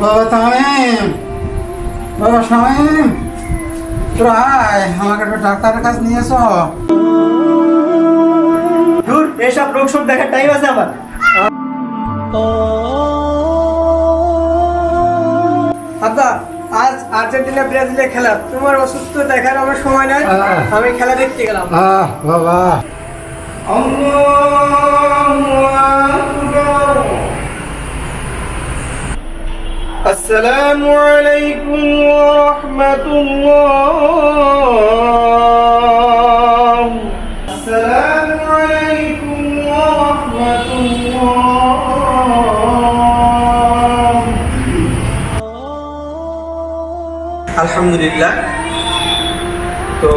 বাবা তামিম বাবা শামিম তোরা আয় আমাকে একটু ডাক্তারের কাছে নিয়ে এসো। দূর এসব রোগ শোক দেখার টাইম আছে আমার। আব্বা আজ আর্জেন্টিনা ব্রাজিলে খেলা। তোমার অসুস্থ দেখার আমার সময় নাই। আমি খেলা দেখতে গেলাম। বাবা। السلام عليكم ورحمة الله السلام عليكم ورحمة الله আলহামদুলিল্লাহ তো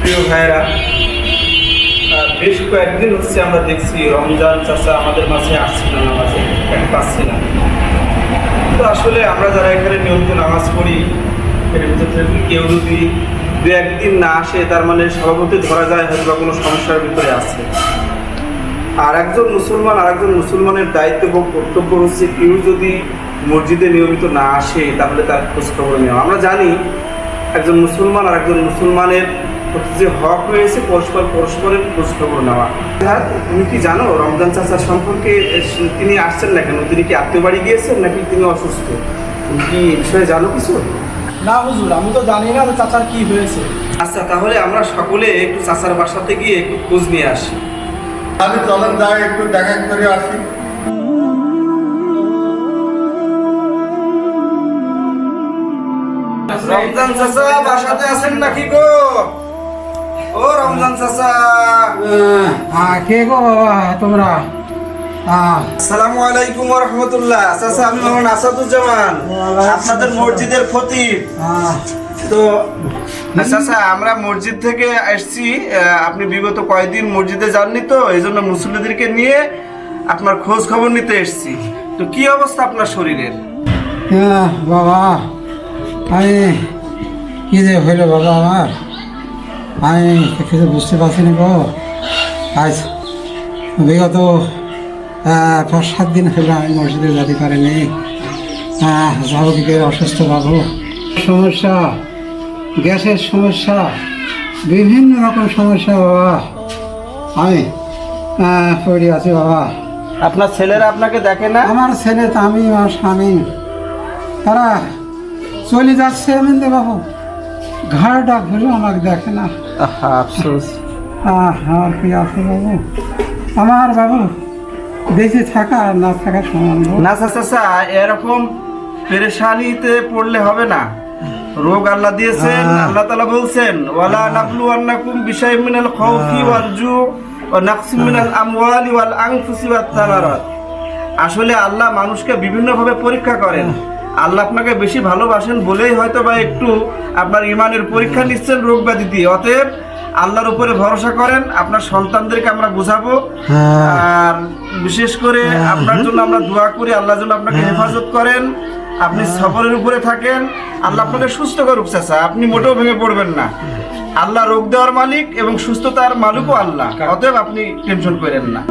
প্রিয় ভাইরা আহ, বেশ কয়েকদিন হচ্ছে আমরা দেখছি রমজান চাষা আমাদের মাঝে আসছে না নামাজে টাইম পাচ্ছি না তো আসলে আমরা যারা এখানে নিয়মিত নামাজ পড়ি, এর ভিতর কেউ যদি দু একদিন না আসে, তার মানে স্বভাবতই ধরা যায় হয়তো বা কোনো সমস্যার ভিতরে আছে। আর একজন মুসলমান আর একজন মুসলমানের দায়িত্ব এবং কর্তব্য হচ্ছে কেউ যদি মসজিদে নিয়মিত না আসে, তাহলে তার খোঁজখবর নেওয়া। আমরা জানি একজন মুসলমান আর একজন মুসলমানের যে হক রয়েছে পরস্পর পরস্পরের খোঁজখবর নেওয়া। হ্যাঁ, তুমি কি জানো রমজান চাচা সম্পর্কে তিনি আসছেন না কেন? তিনি কি আত্মীয় বাড়ি গিয়েছেন নাকি তিনি অসুস্থ? তুমি কি এই বিষয়ে জানো কিছু? না হুজুর আমি তো জানি না চাচার কি হয়েছে। আচ্ছা তাহলে আমরা সকলে একটু চাচার বাসাতে গিয়ে একটু খোঁজ নিয়ে আসি। আমি চলেন যাই একটু দেখা করে আসি। রমজান চাচা বাসাতে আছেন নাকি গো? চাচা। কে গো বাবা তোমরা? আসসালামু আলাইকুম ওয়া রাহমাতুল্লাহ চাচা আমি আসাদুজ্জামান আপনাদের মসজিদের খতিব। তো চাচা আমরা মসজিদ থেকে এসেছি আপনি বিগত কয়েকদিন মসজিদে যাননি তো এই জন্য মুসল্লিদেরকে নিয়ে আপনার খোঁজ খবর নিতে এসেছি। তো কি অবস্থা আপনার শরীরের? বাবা আমি কি যে হইল বাবা আমার? আমি কিছু বুঝতে পারছি না গো। আজ বিগত পাঁচ সাত দিন হলো আমি মসজিদে যেতে পারিনি। যাব কি করে অসুস্থ বাবু। সমস্যা গ্যাসের সমস্যা বিভিন্ন রকম সমস্যা বাবা। আমি পড়ে আছি বাবা। আপনার ছেলেরা আপনাকে দেখে না? আমার ছেলে তামিম আমার স্বামী তারা চলে যাচ্ছে আমি বাবু। ঘাড়টা ঘুরে আমাকে দেখে না। আফসোস। আহ, আমার কি আছে বাবু। আমার বাবু বেঁচে থাকা আর না থাকা সমান। না চাচা এরকম পেরেশানিতে পড়লে হবে না। রোগ আল্লাহ দিয়েছেন হ্যাঁ। আল্লাহ তাআলা বলছেন ওয়ালা নাবলু আন্নাকুম বিশাই মিনাল খাউফি ওয়াল জু ওয়া নাকসিম মিনাল আমওয়ালি ওয়াল আনফুসি ওয়াত আসলে আল্লাহ মানুষকে বিভিন্নভাবে পরীক্ষা করেন। আল্লাহ আপনাকে বেশি ভালোবাসেন বলেই হয়তো বা একটু আপনার ইমানের পরীক্ষা নিচ্ছেন রোগ ব্যাধি দিয়ে। অতএব আল্লাহর উপরে ভরসা করেন আপনার সন্তানদেরকে আমরা বুঝাবো। হ্যাঁ। আর বিশেষ করে আপনার জন্য আমরা দোয়া করি আল্লাহ যেন আপনাকে হেফাজত করেন। আপনি সফরের উপরে থাকেন আল্লাহ আপনাকে সুস্থ করুক চাচা। আপনি মোটেও ভেঙে পড়বেন না। আল্লাহ রোগ দেওয়ার মালিক এবং সুস্থতার মালিকও আল্লাহ। অতএব আপনি টেনশন করেন না।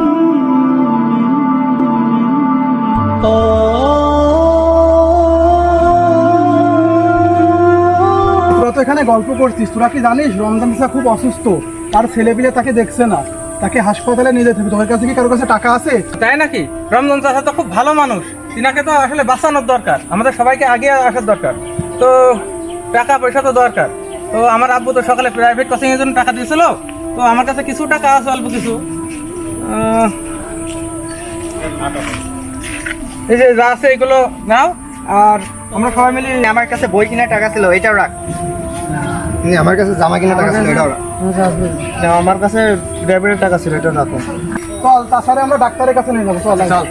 এখানে গল্প করছিস। তোরা কি জানিস, রমজান চাচা খুব অসুস্থ। তার ছেলেপিলে তাকে দেখছে না। তাকে হাসপাতালে নিয়ে যেতে হবে। তোর কাছে কি কারোর কাছে টাকা আছে? তাই নাকি? রমজান চাচা তো খুব ভালো মানুষ। তিনাকে তো আসলে বাঁচানোর দরকার। আমাদের সবাইকে আগে আসার দরকার। তো টাকা পয়সা তো দরকার। তো আমার আব্বু তো সকালে প্রাইভেট কোচিং এর জন্য টাকা দিয়েছিল। তো আমার কাছে কিছু টাকা আছে, অল্প কিছু। এই যে যা আছে এগুলো নাও। আর আমরা সবাই মিলে আমার কাছে বই কিনা টাকা ছিল, এটাও রাখ। আমার কাছে জামা কিনা টাকা ছিল এটাও আমার কাছে ড্রাইভারের টাকা ছিল এটা রাখো। চল তাছাড়া আমরা ডাক্তারের কাছে নিয়ে যাব চল। চল।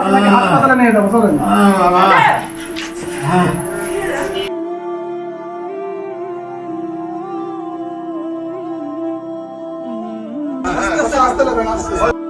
আপনাকে হাসপাতালে নিয়ে যাব চলেন। বাবা আস্তে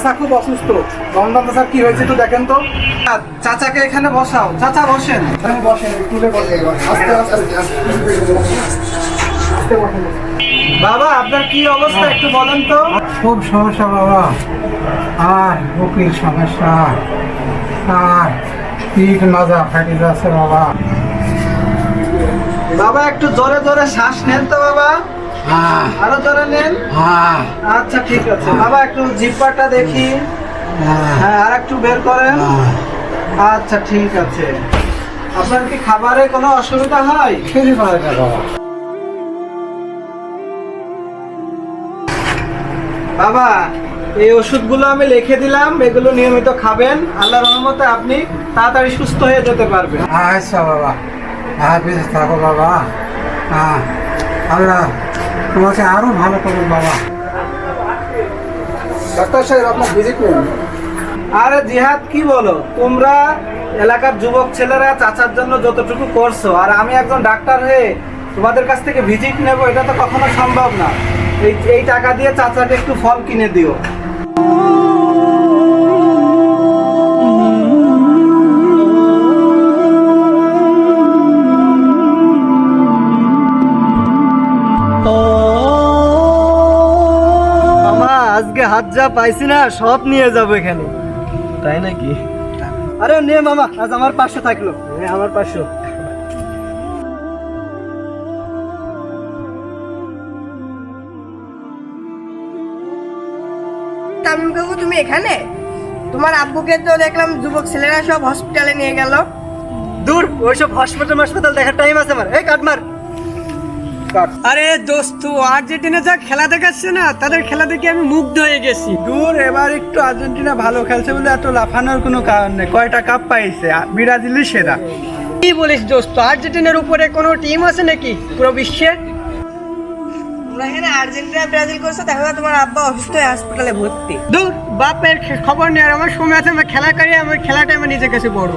চাচা খুব অসুস্থ রমজান চাচার কি হয়েছে একটু দেখেন তো চাচাকে এখানে বসাও চাচা বসেন বসেন তুলে বসেন আস্তে আস্তে আস্তে বাবা আপনার কি অবস্থা একটু বলেন তো খুব সমস্যা বাবা আর বুকের সমস্যা আর পিঠ মাজা ফাটি যাচ্ছে বাবা বাবা একটু জোরে জোরে শ্বাস নেন তো বাবা হ্যাঁ আরও জোরে নেন। হ্যাঁ। আচ্ছা ঠিক আছে। বাবা একটু জিব্বাটা দেখি। হ্যাঁ। হ্যাঁ আর একটু বের করেন। হ্যাঁ। আচ্ছা ঠিক আছে। আপনার কি খাবারে কোনো অসুবিধা হয়? খেতে পারে না বাবা। বাবা এই ওষুধগুলো আমি লিখে দিলাম। এগুলো নিয়মিত খাবেন। আল্লাহর রহমতে আপনি তাড়াতাড়ি সুস্থ হয়ে যেতে পারবেন। আচ্ছা বাবা। হ্যাঁ বেঁচে থাকো বাবা। হ্যাঁ। আল্লাহ। তোমাকে আরও ভালো করো বাবা। ডাক্তার সাহেব আপনার ভিজিট নেন। আরে জিহাদ কি বলো? তোমরা এলাকার যুবক ছেলেরা চাচার জন্য যতটুকু করছ আর আমি একজন ডাক্তার হয়ে তোমাদের কাছ থেকে ভিজিট নেব এটা তো কখনো সম্ভব না। এই এই টাকা দিয়ে চাচাকে একটু ফল কিনে দিও। আজকে হাত যা পাইছি না সব নিয়ে যাব এখানে। তাই নাকি? আরে নে মামা আজ আমার পাশে থাকল। আমার পাশে। তামিম কাকু তুমি এখানে? তোমার আব্বুকে তো দেখলাম যুবক ছেলেরা সব হসপিটালে নিয়ে গেল। দূর ওইসব হসপিটাল হাসপাতাল দেখার টাইম আছে আমার। এই কাটমার। আরে দোস্ত আর্জেন্টিনা যা খেলা দেখাচ্ছে না তাদের খেলা দেখে আমি মুগ্ধ হয়ে গেছি। দূর এবার একটু আর্জেন্টিনা ভালো খেলছে বলে এত লাফানোর কোনো কারণ নেই। কয়টা কাপ পাইছে? ব্রাজিলই সেরা। কি বলিস দোস্ত আর্জেন্টিনার উপরে কোনো টিম আছে নাকি পুরো বিশ্বে? তোমরা এখানে আর্জেন্টিনা ব্রাজিল করছ দেখো তোমার আব্বা অসুস্থ হয়ে হাসপাতালে ভর্তি। দূর বাপের খবর নেই আর আমার সময় আছে আমার খেলা করি আমার খেলাটা আমার নিজের কাছে বড়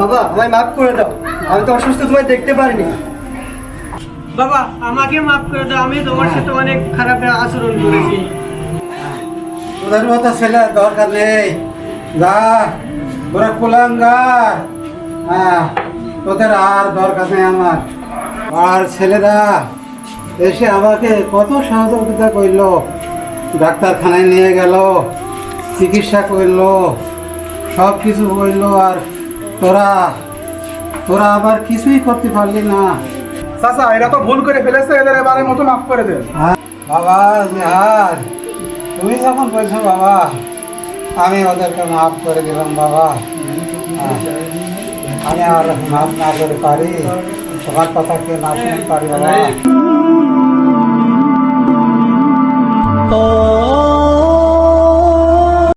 বাবা আমায় মাফ করে দাও। আমি তো অসুস্থ তোমায় দেখতে পারিনি। বাবা আমাকে মাফ করে দাও। আমি তোমার সাথে অনেক খারাপ আচরণ করেছি। তোদের মতো ছেলে দরকার নেই। যা তোরা কুলাঙ্গার। হ্যাঁ তোদের আর দরকার নেই আমার। আর ছেলেরা এসে আমাকে কত সহযোগিতা করল। ডাক্তারখানায় নিয়ে গেল চিকিৎসা করল সব কিছু করল আর তোরা তোরা আবার কিছুই করতে পারলি না। চাচা এরা তো ভুল করে ফেলেছে এদের এবারের মতো মাফ করে দেন হ্যাঁ, বাবা জিহাদ তুমি যখন বলছো বাবা আমি ওদেরকে মাফ করে দিলাম বাবা। হ্যাঁ, আমি আর মাফ না করে পারি। তোমার কথা কে না শুনতে পারি বাবা?